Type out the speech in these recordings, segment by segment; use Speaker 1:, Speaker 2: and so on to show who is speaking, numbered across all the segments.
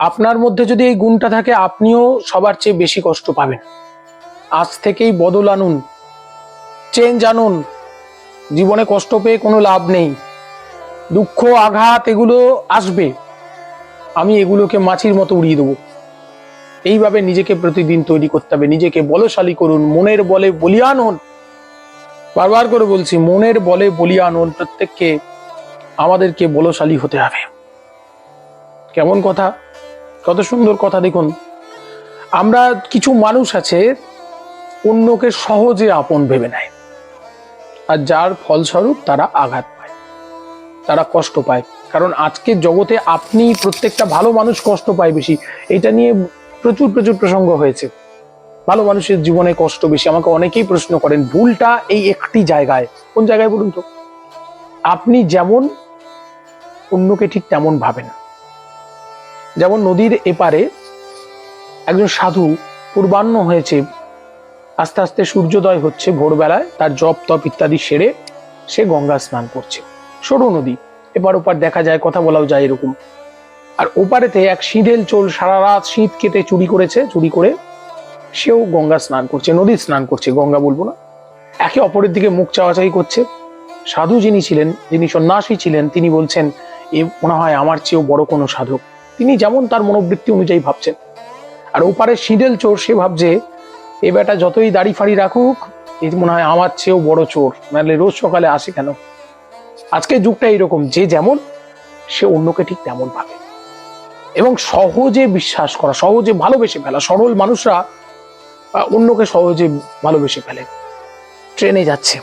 Speaker 1: আপনার মধ্যে যদি এই গুণটা থাকে, আপনিও সবার চেয়ে বেশি কষ্ট পাবেন। আজ থেকেই বদল আনুন চেঞ্জ আনুন। জীবনে কষ্ট পেয়ে কোনো লাভ নেই। দুঃখ, আঘাত, এগুলো আসবে। আমি এগুলোকে মাছির মতো উড়িয়ে দেবো। এইভাবে নিজেকে প্রতিদিন তৈরি করতে হবে। নিজেকে বলশালী করুন, মনের বলে বলিয়ান হন বারবার করে বলছি, মনের বলে বলিয়ান হন প্রত্যেককে আমাদেরকে বলশালী হতে হবে। কেমন কথা? কত সুন্দর কথা দেখুন। আমরা কিছু মানুষ আছে, অন্যকে সহজে আপন ভেবে নেয়। আর যার ফলস্বরূপ তারা আঘাত পায়, তারা কষ্ট পায়। কারণ আজকের জগতে আপনি প্রত্যেকটা ভালো মানুষ কষ্ট পায় বেশি। এটা নিয়ে প্রচুর প্রচুর প্রসঙ্গ হয়েছে। ভালো মানুষের জীবনে কষ্ট বেশি। আমাকে অনেকেই প্রশ্ন করেন, ভুলটা এই একটি জায়গায়? কোন জায়গায় বলুন তো? আপনি যেমন, অন্যকে ঠিক তেমন ভাবেন যেমন নদীর এপারে একজন সাধু পূর্বাহ্ন হয়েছে, আস্তে আস্তে সূর্যোদয় হচ্ছে ভোরবেলায়, তার জপ তপ ইত্যাদি সেরে সে গঙ্গা স্নান করছে। সরু নদী, এপার ওপার দেখা যায়, কথা বলাও যায় এরকম। আর ওপারেতে এক সিঁধেল চোল সারা রাত শীত কেটে চুরি করেছে, চুরি করে সেও গঙ্গা স্নান করছে নদী স্নান করছে, গঙ্গা বলব না। একে অপরের দিকে মুখ চাওয়াচাই করছে। সাধু যিনি ছিলেন, যিনি সন্ন্যাসী ছিলেন, তিনি বলছেন, এ মনে হয় আমার চেয়েও বড় কোনো সাধক। তিনি যেমন তার মনোবৃত্তি অনুযায়ী ভাবছেন। আর ওপারে সিঁড়েল চোর সে ভাবছে, এ বেটা যতই দাড়ি ফাড়ি রাখুক, এ মনে হয় আমার চেয়েও বড় চোর। নাহলে রোজ সকালে আসে কেন? আজকে যুগটা এরকম যে যেমন সে অন্যকে ঠিক তেমন ভাবে। এবং সহজে বিশ্বাস করা, সহজে ভালোবেসে ফেলা, সরল মানুষরা অন্যকে সহজে ভালোবেসে ফেলে। ট্রেনে যাচ্ছে।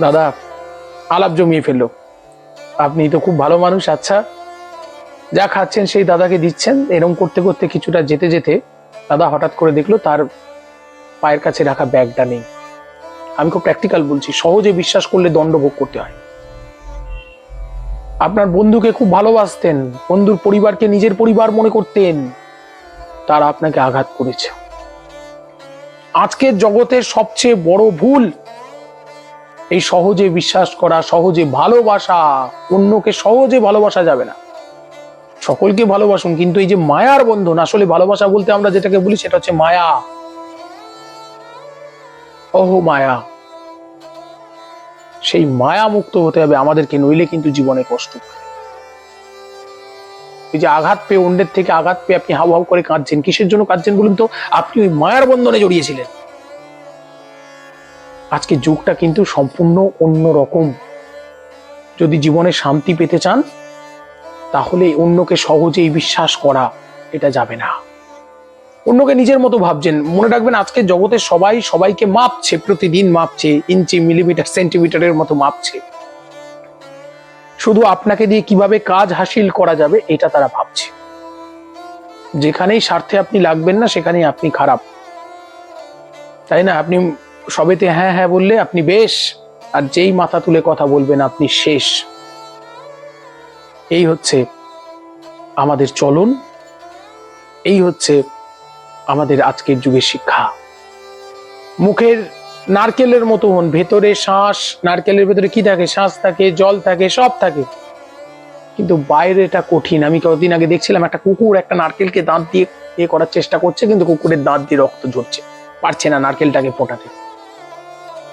Speaker 1: দাদা, আলাপ জমিয়ে ফেলল। আপনি তো খুব ভালো মানুষ আচ্ছা। যা খাচ্ছেন সেই দাদাকে দিচ্ছেন। এরকম করতে করতে কিছুটা যেতে যেতে দাদা হঠাৎ করে দেখল তার পায়ের কাছে রাখা ব্যাগটা নেই। আমি খুব প্র্যাকটিক্যাল বলছি, সহজে বিশ্বাস করলে দণ্ড ভোগ করতে হয়। আপনার বন্ধুকে খুব ভালোবাসতেন, বন্ধুর পরিবারকে নিজের পরিবার মনে করতেন, তারা আপনাকে আঘাত করেছে। আজকের জগতের সবচেয়ে বড় ভুল, এই সহজে বিশ্বাস করা, সহজে ভালোবাসা, অন্যকে সহজে ভালোবাসা যাবে না। সকলকে ভালোবাসুন, কিন্তু এই যে মায়ার বন্ধন, আসলে ভালোবাসা বলতে আমরা যেটাকে বলি সেটা হচ্ছে মায়া। ওহ, মায়া। সেই মায়া মুক্ত হতে হবে আমাদেরকে, নইলে কিন্তু জীবনে কষ্ট এই যে আঘাত পেয়ে অন্যের থেকে আঘাত পেয়ে আপনি হাউ হাউ করে কাঁদছেন, কিসের জন্য কাঁদছেন বলুন তো? আপনি ওই মায়ার বন্ধনে জড়িয়েছিলেন। আজকে যুগটা কিন্তু সম্পূর্ণ অন্য রকম যদি জীবনে শান্তি পেতে চান তাহলে অন্যকে সহজেই বিশ্বাস করা এটা যাবে না। অন্যকে নিজের মতো ভাবছেন। মনে রাখবেন, আজকে জগতে সবাই সবাইকে মাপছে, প্রতিদিন মাপছে, ইঞ্চি, মিলিমিটার, সেন্টিমিটারের মতো মাপছে। শুধু আপনাকে দিয়ে কীভাবে কাজ হাসিল করা যাবে, এটা তারা ভাবছে। যেখানেই স্বার্থে আপনি লাগবেন না, সেখানেই আপনি খারাপ। তাই না? আপনি সবেতে হ্যাঁ হ্যাঁ বললে আপনি বেশ, আর যেই মাথা তুলে কথা বলবেন, আপনি শেষ। এই হচ্ছে আমাদের চলন, এই হচ্ছে আমাদের আজকের যুগের শিক্ষা। মুখের নারকেলের মতো হন, ভেতরে শ্বাস, নারকেলের ভেতরে কি থাকে? শ্বাস থাকে, জল থাকে, সব থাকে। কিন্তু বাইরেটা কঠিন। আমি কতদিন আগে দেখছিলাম, একটা কুকুর একটা নারকেলকে দাঁত দিয়ে ইয়ে করার চেষ্টা করছে, কিন্তু কুকুরের দাঁত দিয়ে রক্ত ঝরছে। পারছে না নারকেলটাকে ফোটাতে।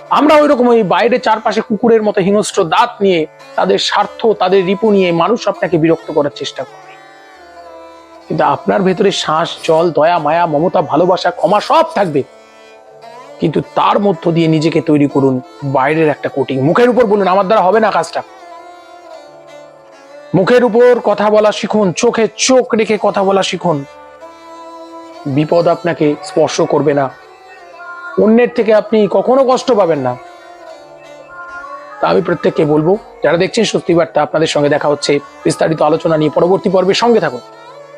Speaker 1: আমরা ওই রকম ওই বাইরে চারপাশে কুকুরের মতো হিংস্র দাঁত নিয়ে, তাদের স্বার্থ, তাদের রিপু নিয়ে মানুষ আপনাকে বিরক্ত করার চেষ্টা করবে কিন্তু আপনার ভেতরে শ্বাস, জল, দয়া, মায়া, মমতা, ভালোবাসা, ক্ষমা সব থাকবে। কিন্তু তার মধ্য দিয়ে নিজেকে তৈরি করুন বাইরের একটা কোটিং। মুখের উপর বলুন, আমার দ্বারা হবে না কাজটা? মুখের উপর কথা বলা শিখুন, চোখে চোখ রেখে কথা বলা শিখুন। বিপদ আপনাকে স্পর্শ করবে না। অন্যের থেকে আপনি কখনো কষ্ট পাবেন না। তা আমি প্রত্যেককে বলব, যারা দেখছেন সত্যি বার্তা আপনাদের সঙ্গে দেখা হচ্ছে বিস্তারিত আলোচনা নিয়ে পরবর্তী পর্বে সঙ্গে থাকুন।